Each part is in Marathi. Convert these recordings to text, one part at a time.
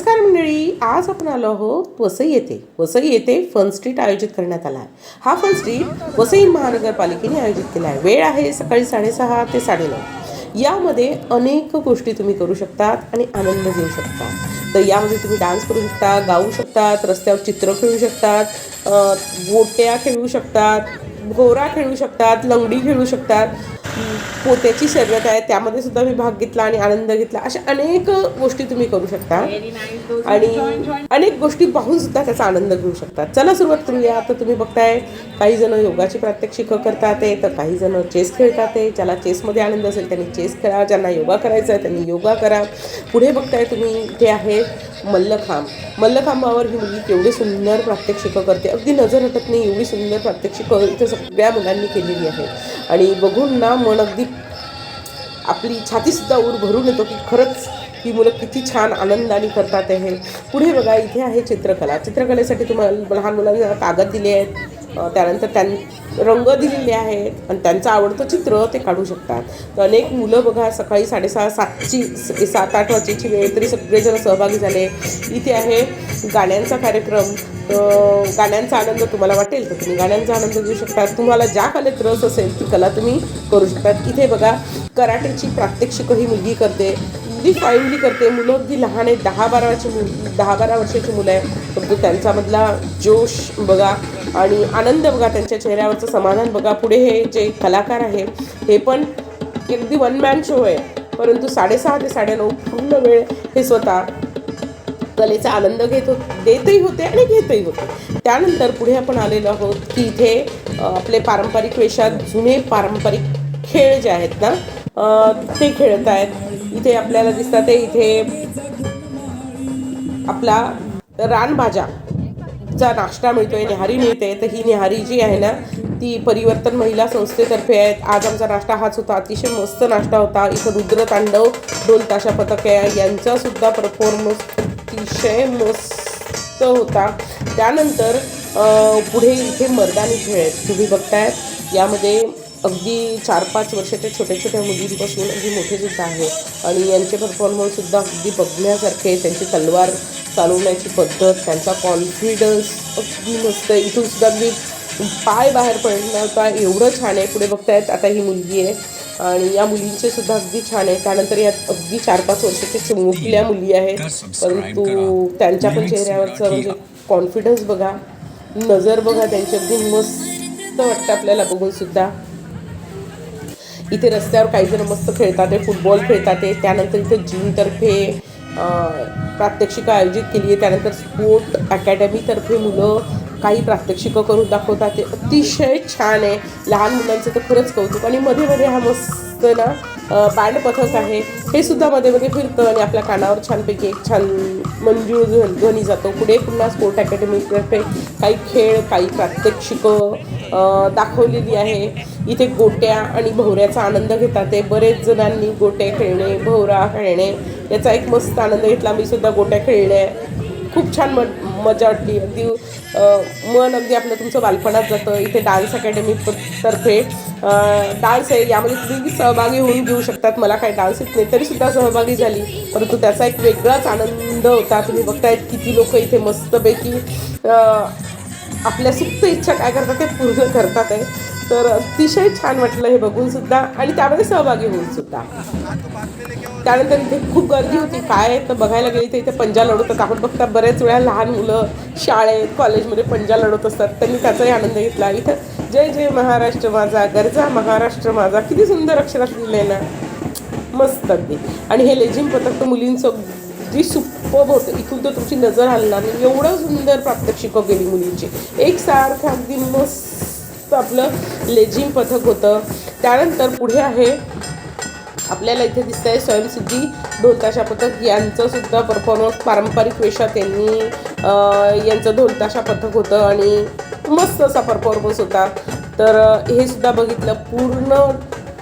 नमस्कार मंडळी आज आपण आलो आहोत वसई येथे. वसई येथे फन स्ट्रीट आयोजित करण्यात आला आहे. हा फन स्ट्रीट वसई महानगरपालिकेने आयोजित केला आहे. वेळ आहे सकाळी साडेसहा ते साडेनऊ. यामध्ये अनेक गोष्टी तुम्ही करू शकतात आणि आनंद घेऊ शकता. तर यामध्ये तुम्ही डान्स करू शकता गाऊ शकतात रस्त्यावर चित्र खेळू शकतात गोट्या खेळू शकतात घोरा खेळू शकतात लंगडी खेळू शकतात. पोत्याची शर्यत आहे त्यामध्ये सुद्धा मी भाग घेतला आणि आनंद घेतला. अशा अनेक गोष्टी तुम्ही करू शकता. आणि अनेक गोष्टी पाहून सुद्धा त्याचा आनंद घेऊ शकतात चला सुरुवात करूया. आता तुम्ही बघताय काही जण योगाची प्रात्यक्षिकं करतात तर काही जण चेस खेळतात ज्याला चेसमध्ये आनंद असेल त्यांनी चेस खेळा. ज्यांना योगा करायचा आहे त्यांनी योगा करा. पुढे बघताय तुम्ही इथे आहे मल्लखांब. मल्लखांबावर ही मुलगी केवढी सुंदर प्रात्यक्षिकं करते. अगदी नजर हटत नाही एवढी सुंदर प्रात्यक्षिकं इथं सगळ्या मुलांनी केलेली आहे आणि बघून ना मन अगदी आपली छातीसुद्धा ऊर भरून येतो की खरंच ही मुलं किती छान आनंदाने करतात आहे पुढे बघा इथे आहे चित्रकला. चित्रकलेसाठी तुम्हाला लहान मुलांना कागद दिले आहेत. त्यानंतर त्यां रंग दिलेले आहेत आणि त्यांचं आवडतं चित्र ते काढू शकतात. तर अनेक मुलं बघा सकाळी साडेसहा सातची स- सात आठ वाजेची वेळ तरी सगळेजण सहभागी झाले. इथे आहे गाण्यांचा कार्यक्रम. गाण्यांचा आनंद तुम्हाला वाटेल तर तुम्ही गाण्यांचा आनंद घेऊ शकता. तुम्हाला ज्या कलेत रस असेल ती कला तुम्ही करू शकतात इथे बघा कराटेची प्रात्यक्षिक ही मुलगी करते. अगदी फाईनली करते. मुलं अगदी लहान आहे दहा बारा वर्षाची मुल दहा बारा वर्षाची मुलं आहे फक्त त्यांच्यामधला जोश बघा. आणि आनंद बघा त्यांच्या चेहऱ्यावरचं समाधान बघा. पुढे हे जे कलाकार आहे हे पण अगदी वन मॅन शो आहे. परंतु साडेसहा ते साडेनऊ पूर्ण वेळ हे स्वतः कलेचा आनंद घेत हो देतही होते आणि घेतही होते. त्यानंतर पुढे आपण आलेलो आहोत की इथे आपले पारंपरिक वेशात जुने पारंपरिक खेळ जे आहेत ना ते खेळत आहेत. इथे आपल्याला दिसतात ते इथे आपला रानभाज्या. चा नाश्ता आहे निहारी मिळते. तर ही निहारी जी आहे ना ती परिवर्तन महिला संस्थेतर्फे आहेत. आज आमचा नाश्ता हाच होता. अतिशय मस्त नाश्ता होता. इथं रुद्र तांडव दोन ताशा पथक आहे यांचासुद्धा परफॉर्मन्स अतिशय मस्त होता. त्यानंतर पुढे इथे मर्दानी खेळ आहेत. तुम्ही बघताय यामध्ये अगदी चार पाच वर्षाच्या छोट्या छोट्या मुलींपासून अगदी मोठे सुद्धा आहे. आणि यांचे परफॉर्मन्ससुद्धा अगदी बघण्यासारखे त्यांची तलवार चालवण्याची पद्धत त्यांचा कॉन्फिडन्स अगदी मस्त. आहे. इथून सुद्धा अगदी पाय बाहेर पडला होता एवढं छान आहे. पुढे बघतायत आता ही मुलगी आहे. आणि या मुलींचे सुद्धा अगदी छान आहे. त्यानंतर यात अगदी चार पाच वर्षाच्या चिमुकल्या मुली आहेत परंतु त्यांच्या पण चेहऱ्यावरचं म्हणजे कॉन्फिडन्स बघा. नजर बघा त्यांची. अगदी मस्त वाटतं आपल्याला बघून सुद्धा. इथे रस्त्यावर काही जण मस्त खेळतात आहे. फुटबॉल खेळतात आहे. त्यानंतर इथे जिमतर्फे प्रात्यक्षिकं आयोजित केली आहे त्यानंतर स्पोर्ट अकॅडमीतर्फे मुलं काही प्रात्यक्षिकं करून दाखवतात. ते अतिशय छान आहे. लहान मुलांचं तर खरंच कौतुक. आणि मध्ये मध्ये हा मस्त ना बँड पथक आहे. हे सुद्धा मध्ये मध्ये फिरतं आणि आपल्या कानावर छानपैकी एक छान मंजूळ ध्वनी जातो. पुढे पुन्हा स्पोर्ट अकॅडमीतर्फे काही खेळ काही प्रात्यक्षिकं दाखवलेली आहे. इथे गोट्या आणि भोवऱ्याचा आनंद घेतात ते. बरेच जणांनी गोट्या खेळणे भोवरा खेळणे याचा एक मस्त आनंद घेतला. मी सुद्धा गोट्या खेळल्या. खूप छान म मजा वाटली. अगदी मन अगदी आपलं तुमचं बालपणात जातं. इथे डान्स अकॅडमी तर्फे डान्स आहे. यामध्ये तुम्ही सहभागी होऊन घेऊ शकतात. मला काही डान्स येत नाही तरीसुद्धा सहभागी झाली. परंतु त्याचा एक वेगळाच आनंद होता. तुम्ही बघतायत किती लोक इथे मस्तपैकी आपल्या सुप्त इच्छा काय करतात ते पूर्ण करतात आहे. तर अतिशय छान वाटलं हे बघून सुद्धा. आणि त्यामध्ये सहभागी होऊन सुद्धा. त्यानंतर इथे खूप गर्दी होती. काय तर बघायला गेली तर इथे पंजा लढवतात. आपण बघता बऱ्याच वेळा लहान मुलं शाळेत कॉलेजमध्ये पंजा लढवत असतात. त्यांनी त्याचाही आनंद घेतला. इथं जय जय महाराष्ट्र माझा गरजा महाराष्ट्र माझा. किती सुंदर अक्षरात लिहिलंय ना. मस्त अगदी. आणि हे लेझिम पथक तर मुलींचं अगदी सुप्पब होतं इथून तर तुमची नजर हलणार नाही. एवढं सुंदर प्रात्यक्षिकं गेली मुलींची. एकसारखं अगदी मस्त आपलं लेझिम पथक होतं. त्यानंतर पुढे आहे आपल्याला इथे दिसतंय स्वयंसिद्धी ढोलताशा पथक. यांचं सुद्धा परफॉर्मन्स पारंपरिक वेशात यांनी यांचं ढोलताशा पथक होतं आणि मस्त असा परफॉर्मन्स होता. तर हे सुद्धा बघितलं पूर्ण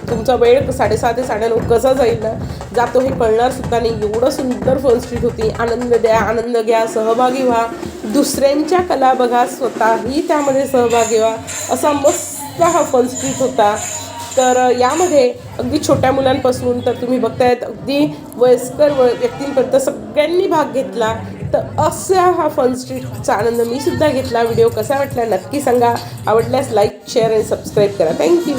तुमचा वेळ साडेसहा ते साडेनऊ कसा जाईल ना जातो हे कळणार सुद्धा नाही. एवढं सुंदर फन स्ट्रीट होती. आनंद द्या आनंद घ्या सहभागी व्हा. दुसऱ्यांच्या कला बघा स्वतःही त्यामध्ये सहभागी व्हा. असा मस्त हा फन स्ट्रीट होता. तर यामध्ये अगदी छोट्या मुलांपासून तर तुम्ही बघतायत अगदी वयस्कर व व्यक्तींपर्यंत सगळ्यांनी भाग घेतला. तर असा हा फन स्ट्रीटचा आनंद मी सुद्धा घेतला. व्हिडिओ कसा वाटला नक्की सांगा. आवडल्यास लाईक शेअर आणि सबस्क्राईब करा. Thank you.